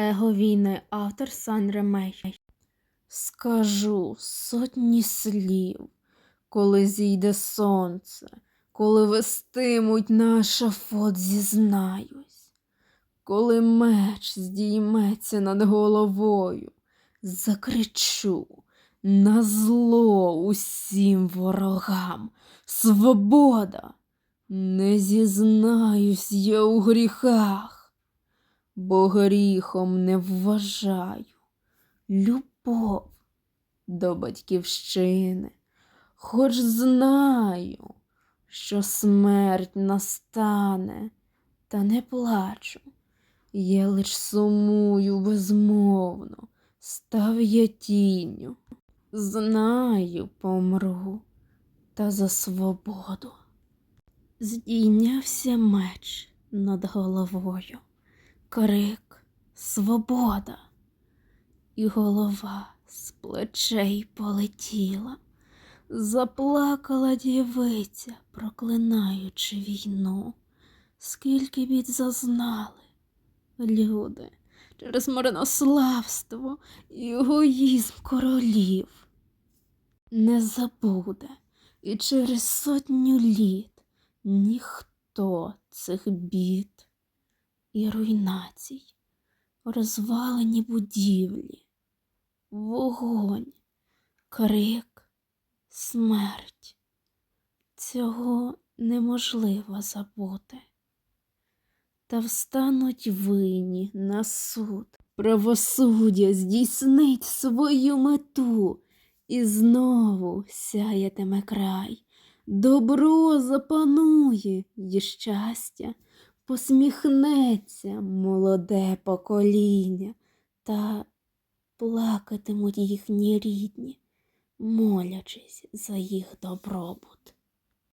Его війни, автор Сан Ремей. Скажу сотні слів, коли зійде сонце, коли вестимуть на шафот зізнаюсь, коли меч здійметься над головою, закричу на зло усім ворогам. Свобода! Не зізнаюсь я у гріхах, бо гріхом не вважаю. Любов до батьківщини, хоч знаю, що смерть настане, та не плачу, я лиш сумую безмовно, став я тінню, знаю, помру, та за свободу. Здійнявся меч над головою, крик Свобода, і голова з плечей полетіла, заплакала дівиця, проклинаючи війну. Скільки бід зазнали люди через марнославство і егоїзм королів. Не забуде і через сотню літ ніхто цих бід і руйнацій, розвалені будівлі, вогонь, крик, смерть. Цього неможливо забути. Та встануть винні на суд. Правосуддя здійснить свою мету, і знову сяятиме край. Добро запанує і щастя, посміхнеться молоде покоління, та плакатимуть їхні рідні, молячись за їх добробут.